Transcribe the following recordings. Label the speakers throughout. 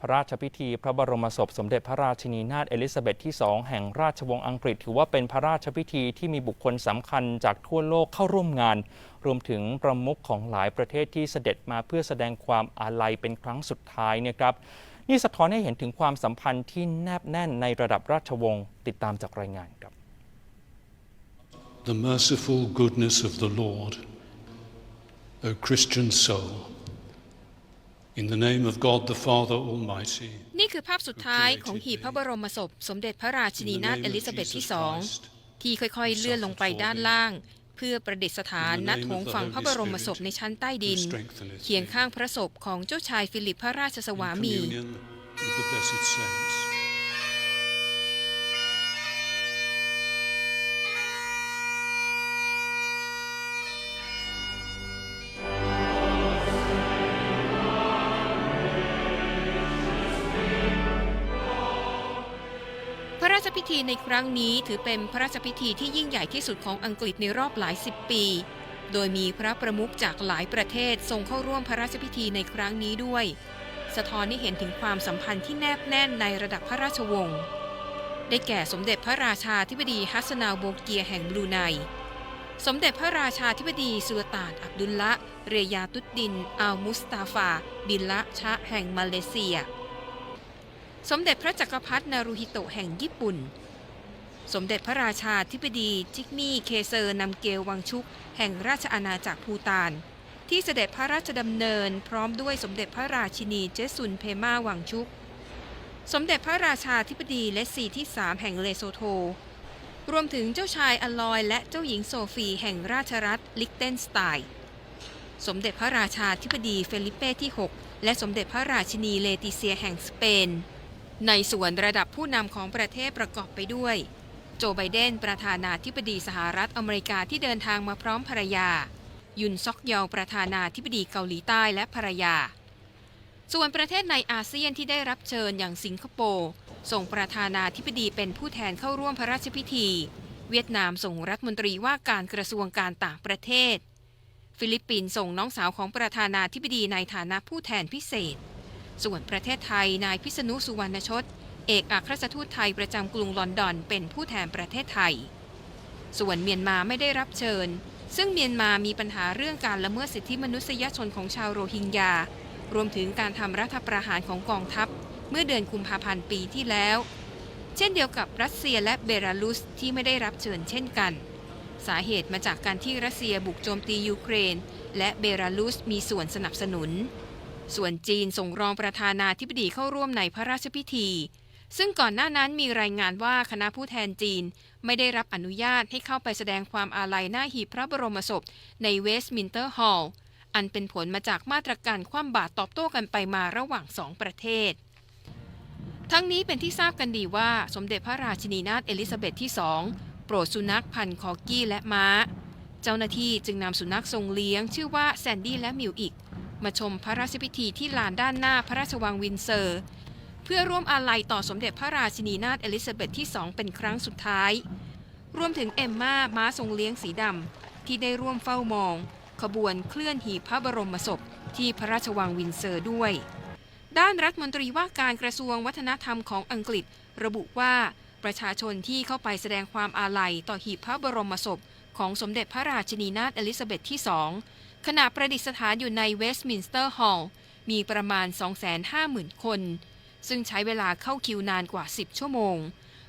Speaker 1: พระราชพิธีพระบรมศพสมเด็จพระราชินีนาถเอลิซาเบธที่ 2 แห่งราชวงศ์อังกฤษ ถือว่าเป็นพระราชพิธีที่มีบุคคลสำคัญจากทั่วโลกเข้าร่วมงาน รวมถึงประมุขของหลายประเทศที่เสด็จมาเพื่อแสดงความอาลัยเป็นครั้งสุดท้ายเนี่ยครับนี่สะท้อนให้เห็นถึงความสัมพันธ์ที่แนบแน่นในระดับราชวงศ์ติดตามจากรายงานครับ
Speaker 2: the merciful goodness of the Lord, O Christian soul. In the name of God the Father Almighty,
Speaker 3: นี่คือภาพสุดท้ายของหีบพระบรมศพ สมเด็จพระราชิ
Speaker 2: in
Speaker 3: นี
Speaker 2: the
Speaker 3: นาถ
Speaker 2: name
Speaker 3: เอลิ
Speaker 2: of
Speaker 3: ซาเบธที่
Speaker 2: Jesus
Speaker 3: สอง
Speaker 2: Christ,
Speaker 3: ที่ค่อยๆ เลื่อนลงไปด้านล่าง เพื่อประดิษฐานณโถงฝั่งพระบรมศพในชั้นใต้ดิน เคียงข้างพระศพของเจ้าชายฟิลิปพระราชสวา
Speaker 2: in
Speaker 3: มี
Speaker 2: communion with the blessed saints.
Speaker 3: ระราชพิธีในครั้งนี้ถือเป็นพระราชพิธีที่ยิ่งใหญ่ที่สุดของอังกฤษในรอบหลายสิบปี โดยมีพระประมุขจากหลายประเทศทรงเข้าร่วมพระราชพิธีในครั้งนี้ด้วย สะท้อนให้เห็นถึงความสัมพันธ์ที่แนบแน่นในระดับพระราชวงศ์ ได้แก่สมเด็จพระราชาธิบดีฮัสสนาโบเกียแห่งบรูไน สมเด็จพระราชาธิบดีสุลต่านอับดุลละ เรยาตุดดินอัลมุสตาฟา บินละชะแห่งมาเลเซีย สมเด็จพระจักรพรรดินารูฮิโตะแห่งญี่ปุ่น สมเด็จพระราชาธิบดีจิกมี่เคเซอร์นำเกลวังชุก แห่งราชอาณาจักรภูตาน ที่เสด็จพระราชดำเนินพร้อมด้วยสมเด็จพระราชินีเจสุนเพมาวังชุก สมเด็จพระราชาธิบดีเลสซีที่3แห่งเลโซโท รวมถึงเจ้าชายอลอยและเจ้าหญิงโซฟีแห่งราชรัฐลิกเทนสไตน์สมเด็จพระราชาธิบดีเฟลิเป้ที่ 6 และสมเด็จพระราชินีเลติเซียแห่งสเปน ในส่วนระดับผู้นำของประเทศประกอบไปด้วย โจไบเดน ประธานาธิบดีสหรัฐอเมริกาที่เดินทางมาพร้อมภรรยา ยุนซอกยอลประธานาธิบดีเกาหลีใต้และภรรยา ส่วนประเทศในอาเซียนที่ได้รับเชิญอย่างสิงคโปร์ส่งประธานาธิบดีเป็นผู้แทนเข้าร่วมพระราชพิธี เวียดนามส่งรัฐมนตรีว่าการกระทรวงการต่างประเทศ ฟิลิปปินส์ส่งน้องสาวของประธานาธิบดีในฐานะผู้แทนพิเศษ ส่วนประเทศไทยนายพิษณุสุวรรณชดเอกอัครราชทูตไทยประจำกรุงลอนดอนเป็นผู้แทนประเทศไทย ส่วนเมียนมาไม่ได้รับเชิญ ซึ่งเมียนมามีปัญหาเรื่องการละเมิดสิทธิมนุษยชนของชาวโรฮิงญา รวมถึงการทำรัฐประหารของกองทัพ เมื่อเดือนกุมภาพันธ์ปีที่แล้ว เช่นเดียวกับรัสเซียและเบลารุสที่ไม่ได้รับเชิญเช่นกัน สาเหตุมาจากการที่รัสเซียบุกโจมตียูเครน และเบลารุสมีส่วนสนับสนุน ส่วนจีนส่งรองประธานาธิบดีเข้าร่วมในพระราชพิธี ซึ่งก่อนหน้านั้นมีรายงานว่าคณะผู้แทนจีนไม่ได้รับอนุญาตให้เข้าไปแสดงความอาลัยหน้าหีบพระบรมศพในเวสต์มินเตอร์ฮอลล์อันเป็นผลมาจากมาตรการคว่ำบาตรตอบโต้กันไปมาระหว่างสองประเทศ ทั้งนี้เป็นที่ทราบกันดีว่าสมเด็จพระราชินีนาถเอลิซาเบธที่สองโปรดสุนัขพันธุ์คอกี้และม้า เจ้าหน้าที่จึงนำสุนัขทรงเลี้ยง ชื่อว่าแซนดี้และมิวอีก มาชมพระราชพิธีที่ลานด้านหน้าพระราชวังวินเซอร์ เพื่อร่วมอาลัยต่อสมเด็จพระราชินีนาถเอลิซาเบธที่สองเป็นครั้งสุดท้าย รวมถึงเอมมาม้าทรงเลี้ยงสีดำที่ได้ร่วมเฝ้ามอง ขบวนเคลื่อนหีบพระบรมศพที่พระราชวังวินเซอร์ด้วย ด้านรัฐมนตรีว่าการกระทรวงวัฒนธรรมของอังกฤษ ระบุว่าประชาชนที่เข้าไปแสดงความอาลัยต่อหีบพระบรมศพของสมเด็จพระราชินีนาถเอลิซาเบธที่สอง ขณะประดิษฐานอยู่ในเวสต์มินสเตอร์ฮอลล์มีประมาณ 250,000 คน ซึ่งใช้เวลาเข้าคิวนานกว่า 10 ชั่วโมง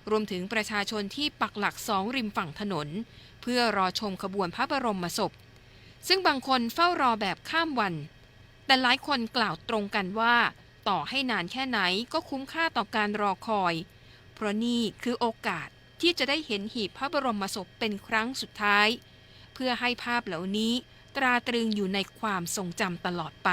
Speaker 3: รวมถึงประชาชนที่ปักหลักสองริมฝั่งถนน เพื่อรอชมขบวนพระบรมศพ ซึ่งบางคนเฝ้ารอแบบข้ามวัน แต่หลายคนกล่าวตรงกันว่า ต่อให้นานแค่ไหนก็คุ้มค่าต่อการรอคอย เพราะนี่คือโอกาสที่จะได้เห็นหีบพระบรมศพเป็นครั้งสุดท้าย เพื่อให้ภาพเหล่านี้ ตราตรึงอยู่ในความทรงจำตลอดไป